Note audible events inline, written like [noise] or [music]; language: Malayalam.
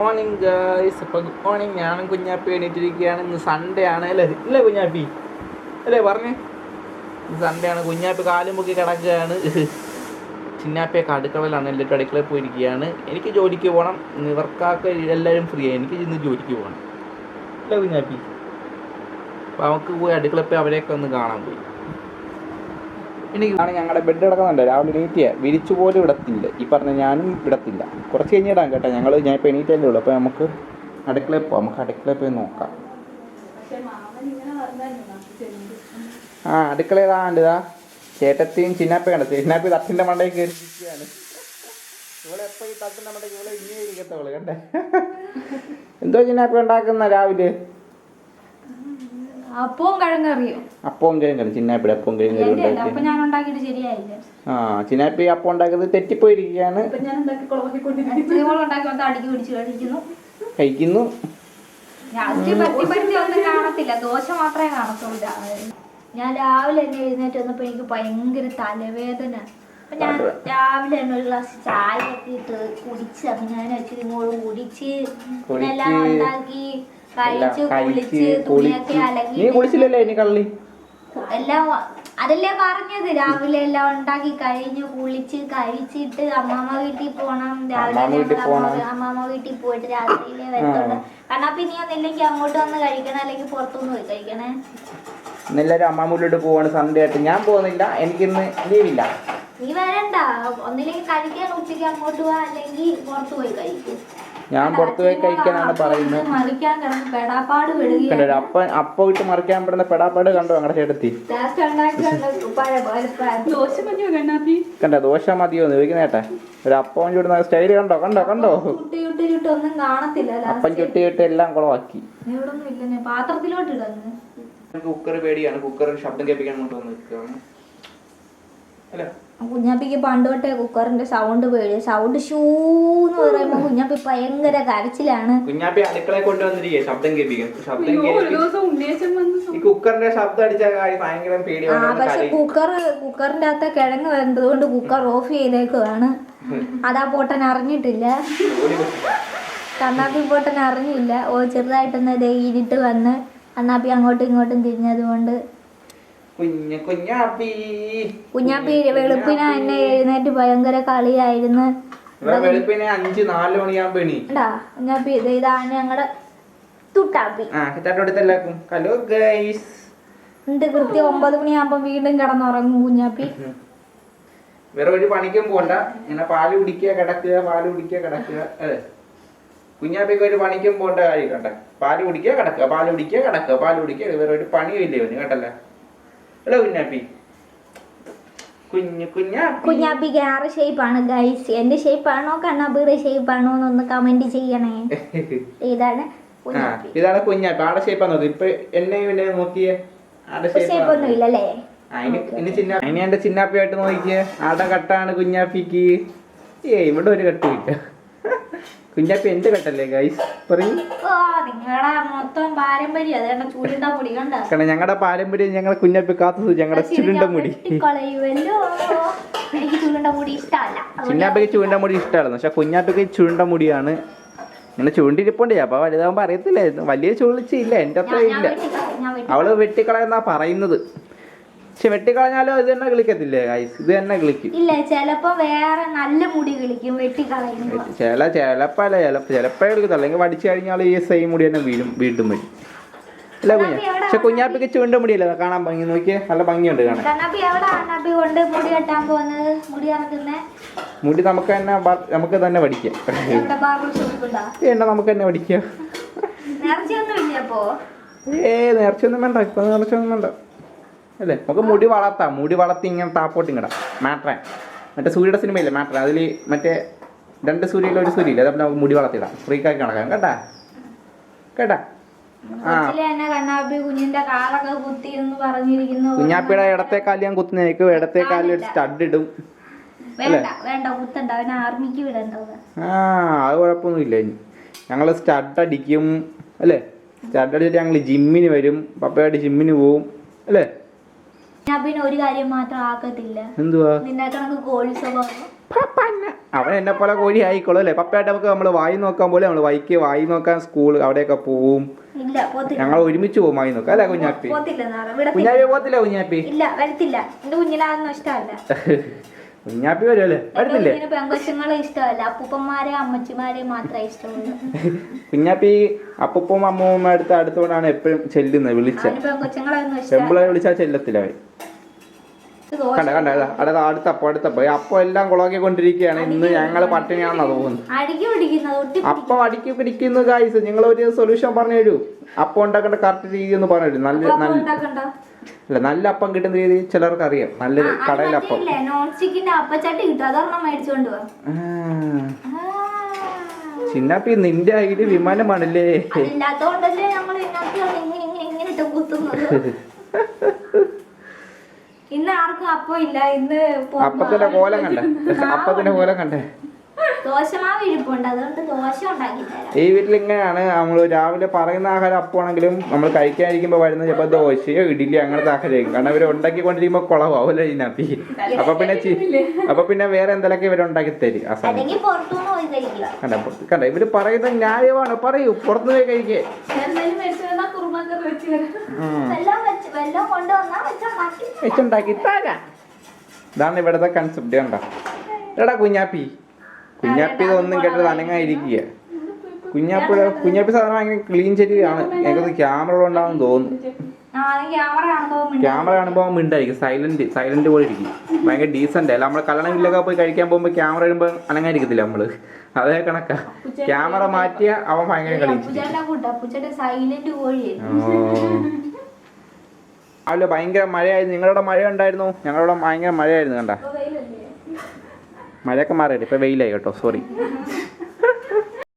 മോർണിംഗ് ഗൈസ് അപ്പോൾ ഗുഡ് മോർണിംഗ് ഞാനും കുഞ്ഞാപ്പി എണീറ്റിരിക്കുകയാണ്. ഇന്ന് സൺഡേ ആണ് അല്ലേ? ഇല്ലേ കുഞ്ഞാപ്പി. അല്ലേ പറഞ്ഞേ? സൺഡേ ആണ്. കുഞ്ഞാപ്പി കാലും പൊക്കി കിടക്കുകയാണ്. ചിന്നാപ്പിയൊക്കെ അടുക്കളയിലാണ് എല്ലാവരും അടുക്കളയിൽ പോയിരിക്കുകയാണ്. എനിക്ക് ജോലിക്ക് പോകണം. ഇവർക്കൊക്കെ എല്ലാവരും ഫ്രീ ആയി. എനിക്ക് ഇന്ന് ജോലിക്ക് പോകണം. അല്ലേ കുഞ്ഞാപ്പി? അപ്പോൾ അവർക്ക് പോയി അടുക്കളയിൽ പോയി അവരെയൊക്കെ ഒന്ന് കാണാൻ പോയി. ആണ് ഞങ്ങളുടെ ബെഡ് കിടക്കുന്നുണ്ട്. രാവിലെ എണീറ്റിയ. വിരിച്ചു പോലും ഇടത്തില്ല. ഈ പറഞ്ഞ ഞാനും ഇടത്തില്ല. കുറച്ച് കഴിഞ്ഞിടാം കേട്ടോ. ഞങ്ങൾ ഞാൻ ഇപ്പോൾ എണീറ്റല്ലേ ഉള്ളൂ. അപ്പോൾ നമുക്ക് അടുക്കളയിൽ പോവാം നമുക്ക് അടുക്കളയിൽ പോയി നോക്കാം. ആ അടുക്കളയിലാണ്ട് ഇതാ ചേട്ടത്തെയും ചിന്നാപ്പ കണ്ട. ചിന്നാപ്പി തട്ടിന്റെ മണ്ടയിൽ കയറി ഇരിക്കുകയാണ് ഇവിടെ എപ്പോൾ ഈ തട്ടിന്റെ മണ്ടയ്ക്ക് ഇവിടെ ഇങ്ങനെ കണ്ടേ? എന്തോ ചിന്നാപ്പി ഉണ്ടാക്കുന്ന രാവിലെ. അപ്പവും കിഴങ്ങറിയോ അപ്പവും കഴിയും കളി ചിന്നാപ്പിയുടെ അപ്പവും കിഴങ്ങറി അപ്പൊ ഞാൻ ഉണ്ടാക്കിയിട്ട് ശരിയായില്ല. ആ ചിന്നാപ്പി അപ്പം ഉണ്ടാക്കുന്നത് തെറ്റിപ്പോയിരിക്കുകയാണ്. അടിക്ക് പിടിച്ച് കഴിക്കുന്നു. കഴിക്കുന്നു. ഒന്നും കാണത്തില്ല. ദോശ മാത്രമേ കാണത്തുള്ളൂ. ഞാൻ രാവിലെ തന്നെ എഴുന്നേറ്റ് വന്നപ്പോ എനിക്ക് ഭയങ്കര തലവേദന. അപ്പൊ ഞാൻ രാവിലെ തന്നെ ഒരു ഗ്ലാസ് ചായ ഒക്കെ ഇട്ട് കുടിച്ച് അപ്പൊ ഞാൻ വെച്ചിട്ട് ഇങ്ങോട്ട് കുടിച്ച് എല്ലാം ഉണ്ടാക്കി. കഴിച്ച് കുളിച്ച് നീ കുളിച്ചില്ലല്ലേ ഇനി കള്ളി? എല്ലാം അതല്ലേ പറഞ്ഞത്. രാവിലെ എല്ലാം ഉണ്ടാക്കി കഴിഞ്ഞ് കുളിച്ച് കഴിച്ചിട്ട് അമ്മാമ്മ വീട്ടിൽ പോണം. രാവിലെ അമ്മാമ്മ വീട്ടിൽ പോയിട്ട് രാത്രിയിലെ വരത്തുള്ളൂ. കാരണം അപ്പൊ ഇനി ഒന്നില്ലെങ്കിൽ അങ്ങോട്ട് വന്ന് കഴിക്കണം അല്ലെങ്കിൽ പുറത്തുനിന്ന് പോയി കഴിക്കണേ? ഇന്നെല്ലാരും അമ്മാമൂലോട്ട് പോവാണ് സൺഡേ ആയിട്ട്. ഞാൻ പോകുന്നില്ല. എനിക്കിന്ന് ലീവില്ല നീ വരണ്ട. ഒന്നില്ലെങ്കിൽ കഴിക്കാൻ ഉച്ചയ്ക്ക് അങ്ങോട്ട് പോവാ അല്ലെങ്കിൽ പുറത്ത് പോയി കഴിക്കും. ഞാൻ പുറത്തു പോയി കഴിക്കാനാണ് പറയുന്നത്. കണ്ടോ അപ്പ അപ്പ വിട്ട് മറിക്കാൻ പെടുന്ന പെടാപ്പാട് കണ്ടോ ഞങ്ങളുടെ ചേട്ടത്തി? കണ്ടോ ദോശ മതിയോ എന്ന് ചോദിക്കുന്ന ചേട്ടാ ഒരു അപ്പവും ചുടുന്ന സ്റ്റൈൽ കണ്ടോ കണ്ടോ കണ്ടോ? അപ്പം ചുട്ടി ചുട്ടി എല്ലാം കുളവാക്കി. പാത്രത്തിലോട്ട് കുക്കർ പേടിയാണ്. കുക്കർ ശബ്ദം കേൾപ്പിക്കാൻ കൊണ്ടുവന്ന് നിൽക്കുകയാണ്. അല്ല കുഞ്ഞാപ്പിക്ക് പണ്ട് തൊട്ടേ കുക്കറിന്റെ സൗണ്ട് പേടി സൗണ്ട് ഷൂന്ന് പറയുമ്പോ കുഞ്ഞാപ്പി ഭയങ്കര കരച്ചിലാണ്. കുഞ്ഞാപ്പി അടുക്കളയെ കൊണ്ടുവന്നിരിക്കേ ശബ്ദം കേൾപ്പിക്കാൻ. ശബ്ദം ഈ കുക്കറിന്റെ ശബ്ദം അടിച്ച കാര്യം ഭയങ്കര ആ പേടിയാണ് പക്ഷെ കുക്കർ കുക്കറിന്റെ അകത്ത് കിഴങ്ങ് വരുന്നത് കൊണ്ട് കുക്കർ ഓഫ് ചെയ്തേക്കുവാണ്. അതാ പൊട്ടൻ അറിഞ്ഞിട്ടില്ല. കണ്ണാപ്പി പൊട്ടൻ അറിഞ്ഞില്ല. ഓ ചെറുതായിട്ടൊന്ന് ഇരുട്ട് വന്ന് കണ്ണാപ്പി അങ്ങോട്ടും ഇങ്ങോട്ടും തിരിഞ്ഞത് കൊണ്ട് കുഞ്ഞ് കുഞ്ഞാപ്പി. കുഞ്ഞാപ്പി വെളുപ്പിന് എന്നെ എഴുന്നേറ്റ് ഭയങ്കര കളിയായിരുന്നു. വെളുപ്പിന് അഞ്ച് നാല് മണിയാകുമ്പോ എണീ. കുഞ്ഞാപ്പി ഇത് ഇതാണ് ഞങ്ങളുടെ തുട്ടാപ്പി. ആ ചട്ടോടുത്തെല്ലാക്കും ഹലോ ഗൈസ്. എന്നിട്ട് കൃത്യം ഒമ്പത് മണിയാകുമ്പോ വീണ്ടും കിടന്നുറങ്ങും കുഞ്ഞാപ്പി. വേറെ ഒരു പണിക്കും പോണ്ട. ഇങ്ങനെ പാൽ കുടിക്കുക കിടക്കുക പാൽ കുടിക്കുക കിടക്കുക. അതെ കുഞ്ഞാപ്പിക്ക് ഒരു പണിക്കും പോണ്ട കാര്യം കണ്ട. പാൽ കുടിക്കുക കിടക്കുക പാൽ കുടിക്കുക കിടക്കുക പാൽ കുടിക്കുക. വേറെ ഒരു പണിയും ഇല്ലേ കേട്ടല്ലേ? അല്ലേ കുഞ്ഞാപ്പി. കുഞ്ഞു കുഞ്ഞാപ്പി. കുഞ്ഞാപ്പിക്ക് ആറ് ഷേപ്പാണ് ഗൈസ് എന്റെ ഷേപ്പാണോ കണ്ണാപ്പിയുടെ ഷേപ്പാണോ എന്നൊന്ന് കമന്റ് ചെയ്യണേ. [laughs] ഇതാണ് ആ ഇതാണ് കുഞ്ഞാപ്പി. ആടെ ഷേപ്പാണോ നോക്കി ഇപ്പൊ എന്നെ ഇവനെ നോക്കിയേ. ആടെ ഷേപ്പ് ഒന്നും ഇല്ലല്ലേ ഇനി എന്റെ ചിന്നാപ്പിയായിട്ട് നോക്കിയേ. ആടെ കട്ടാണ് കുഞ്ഞാപ്പിക്ക്. ഏ ഇവിടെ ഒരു കട്ടുമില്ല കുഞ്ഞാപ്പി എന്റെ കട്ടല്ലേ ഗൈസ് പറയും. ഓ നിങ്ങളുടെ മൊത്തം പാരമ്പര്യം. അതേണ്ട ചൂടിണ്ട മുടി കണ്ട? കാരണം ഞങ്ങളുടെ പാരമ്പര്യം ഞങ്ങളെ കുഞ്ഞാപ്പി കാത്തു ഞങ്ങളുടെ ചുരുണ്ട മുടി. എനിക്ക് ചൂടിണ്ട മുടി ഇഷ്ടമല്ല. ചിന്നാപ്പിക്ക് ചുരുണ്ട മുടി ഇഷ്ടമായിരുന്നു. പക്ഷെ കുഞ്ഞാപ്പിക്ക് ചുരുണ്ട മുടിയാണ്. ഇങ്ങനെ ചൂണ്ടിരിപ്പുണ്ടേ. അപ്പൊ വലുതാകുമ്പോ അറിയത്തില്ലായിരുന്നു. വലിയ ചുളിച്ചില്ല എന്റെ അത്ര ഇല്ല. അവൾ വെട്ടിക്കളയെന്നാ പറയുന്നത്. പക്ഷെ വെട്ടിക്കളഞ്ഞാലോ ഇത് തന്നെ കിളിക്കത്തില്ലേ ഗൈസ് ഇത് തന്നെ കിളിക്കും. ഇല്ല ചിലപ്പോ വേറെ നല്ല മുടി കിളിക്കും വെട്ടിക്കളയുമ്പോ. ചില ചിലപ്പോ അല്ല ചിലപ്പോ ചിലപ്പോ എടുക്കത്തുള്ളൂ അല്ലെങ്കിൽ വടിച്ചു കഴിഞ്ഞാൽ ഈ സെയിം മുടി തന്നെ വീഴും വീണ്ടും വരും. അല്ല കുഞ്ഞ? പക്ഷെ കുഞ്ഞാപ്പിക്ക് ചുണ്ട മുടിയല്ല? കാണാൻ ഭംഗി. നോക്കിയേ നല്ല ഭംഗിയുണ്ട് കാണാൻ. കൊണ്ട് മുടി കെട്ടാൻ പോകുന്നത്? മുടി ഇറക്കുന്നേ മുടി നമുക്ക് തന്നെ നമുക്ക് തന്നെ പഠിക്കാം എണ്ണ നമുക്ക് തന്നെ പഠിക്കാം ഏ നേർച്ചയൊന്നും വേണ്ട. ഇപ്പൊ നേർച്ചയൊന്നും വേണ്ട. അല്ലേ? നമുക്ക് മുടി വളർത്താം. മുടി വളർത്തി ഇങ്ങനെ താപ്പോട്ട് ഇങ്ങടാം. മാട്രാൻ മറ്റേ സൂര്യയുടെ സിനിമയില്ലേ മാട്രാൻ അതിൽ മറ്റേ രണ്ട് സൂര്യയിൽ ഒരു സൂര്യ ഇല്ല അതപ്പോൾ നമുക്ക് മുടി വളർത്തിടാം ഫ്രീക്കാക്കി നടക്കാം. കേട്ടാ? കേട്ടാ? കുഞ്ഞാപ്പിയുടെ ഇടത്തെ കാൽ ഞാൻ കുത്തുന്നേക്കും ഇടത്തെ കാലിൽ ഒരു സ്റ്റഡ് ഇടും. ആ അത് കുഴപ്പമൊന്നുമില്ല. ഇനി ഞങ്ങൾ സ്റ്റഡ് അടിക്കും. അല്ലേ? സ്റ്റഡ് അടിച്ചിട്ട് ഞങ്ങൾ ജിമ്മിന് വരും. പപ്പയായിട്ട് ജിമ്മിന് പോവും. അല്ലേ? ഞാൻ പിന്നെ ഒരു കാര്യം മാത്രം ആക്കത്തില്ല. എന്തുവാ? നിന്നെ കണക്ക് കോഴി സ്വഭാവം പപ്പന്ന അവൻ എന്നെ പോലെ കോഴി ആയിക്കോളും അല്ലേ? പപ്പയായിട്ട് നമുക്ക് നമ്മൾ വായി നോക്കാൻ പോലെ നമ്മൾ വൈക്ക് വായി നോക്കാൻ സ്കൂൾ അവിടെയൊക്കെ പോവും. പോത്തില്ല ഞങ്ങൾ ഒരുമിച്ച് പോകും വായി നോക്കാം അല്ലേ കുഞ്ഞാപ്പി? പോത്തില്ല കുഞ്ഞാപ്പി പോകത്തില്ല കുഞ്ഞാപ്പി? ഇല്ല വരത്തില്ല. എന്റെ കുഞ്ഞിനതൊന്നും ഇഷ്ടമല്ല. [laughs] കുഞ്ഞാപ്പി വരുമല്ലേ വരുന്നില്ലേ? പെങ്കൊച്ചുങ്ങളെ ഇഷ്ടമല്ല. അപ്പൂപ്പന്മാരെ അമ്മച്ചിമാരെ മാത്രമേ ഇഷ്ടമുള്ളൂ. കുഞ്ഞാപ്പി അപ്പൂപ്പും അമ്മൂമ്മ അടുത്ത് അടുത്തോണ്ടാണ് എപ്പോഴും ചെല്ലുന്നത് വിളിച്ച. പെങ്കൊച്ചുങ്ങളെ വിളിച്ചാൽ ചെല്ലത്തില്ല കണ്ട കണ്ട അടുത്ത അടുത്തപ്പോ അടുത്തപ്പോ അപ്പൊ. എല്ലാം കുളാക്കിക്കൊണ്ടിരിക്കുകയാണ് ഇന്ന് ഞങ്ങൾ പട്ടിണിയാണെന്നാ തോന്നുന്നു. അപ്പൊ അടിക്ക് പിടിക്കുന്ന കായ്സ് നിങ്ങൾ ഒരു സൊല്യൂഷൻ പറഞ്ഞു തരൂ. അപ്പം ഉണ്ടാക്കേണ്ട കറക്റ്റ് രീതി എന്ന് പറഞ്ഞു തരൂ. നല്ല നല്ല അല്ല നല്ല അപ്പം കിട്ടുന്ന രീതി ചിലർക്ക് അറിയാം നല്ല കടയിലപ്പം. ചിന്നപ്പി നിന്റെ ഐഡി വിമാനമാണല്ലേ ഞങ്ങൾ ഇതിനകത്ത് ഇങ്ങനെ ഇങ്ങനെ ഇങ്ങനെ കുത്തുന്നത്. [laughs] ഇന്ന് ആർക്കും അപ്പം ഇല്ല. ഇന്ന് അപ്പത്തിന്റെ കോലം കണ്ടേ. അപ്പത്തിന്റെ കോലം കണ്ടേ. ദോശമാവ് ഇരിപ്പുണ്ട്. അതുകൊണ്ട് ദോശ ഉണ്ടാക്കി തരാം. ഈ വീട്ടിൽ ഇങ്ങനെയാണ് നമ്മൾ രാവിലെ പറയുന്ന ആഹാരം അപ്പാണെങ്കിലും നമ്മൾ കഴിക്കാതിരിക്കുമ്പോൾ വരുന്ന ചിലപ്പോൾ ദോശയോ ഇഡ്ഡലി അങ്ങനത്തെ ആഹാരമായിരിക്കും. കാരണം ഇവർ ഉണ്ടാക്കിക്കൊണ്ടിരിക്കുമ്പോൾ കുളവാവില്ല ഇതിനകത്ത്. അപ്പൊ പിന്നെ അപ്പൊ പിന്നെ വേറെ എന്തെങ്കിലും ഇവർ ഉണ്ടാക്കി തരും. ആ സമയം കണ്ട? കണ്ട? ഇവർ പറയുന്നത് ന്യായമാണ്. പറയൂ. പുറത്തുനിന്ന് കഴിക്കേ. കഴിക്കേ വെച്ചുണ്ടാക്കി തരാം ഇതാണ് ഇവിടുത്തെ കൺസെപ്റ്റ് കണ്ടോ? എടാ കുഞ്ഞാപ്പി. കുഞ്ഞാപ്പി ഇതൊന്നും കേട്ടത് അനങ്ങായിരിക്കുക കുഞ്ഞാപ്പി കുഞ്ഞാപ്പി സാധനം ഭയങ്കര ക്ലീൻ ശരിയാണ് എനിക്കത് ക്യാമറ ഉണ്ടാവും തോന്നുന്നു. ആ ക്യാമറ കാണുമ്പോൾ മിണ്ടായിരിക്കും. സൈലന്റ് സൈലന്റ് പോലെ ഇരിക്കും. ഭയങ്കര ഡീസന്റ് അല്ല? നമ്മൾ കല്യാണ വീട്ടിലൊക്കെ പോയി കഴിക്കാൻ പോകുമ്പോൾ ക്യാമറ വരുമ്പോൾ അനങ്ങായിരിക്കത്തില്ല നമ്മൾ? അതേ കണക്കാ. ക്യാമറ മാറ്റിയ അവൻ ഭയങ്കര കളിച്ചു അപ്പുച്ചേട്ടനെ കൂട്ട അപ്പുച്ചേട്ടൻ സൈലന്റ് കോഴിയായിരുന്നു അല്ല ഭയങ്കര മഴയായിരുന്നു. നിങ്ങളുടെ മഴ ഉണ്ടായിരുന്നു ഞങ്ങളുടെ ഭയങ്കര മഴയായിരുന്നു കണ്ട. മഴയൊക്കെ മാറിയിട്ട് ഇപ്പൊ വെയിലായി കേട്ടോ സോറി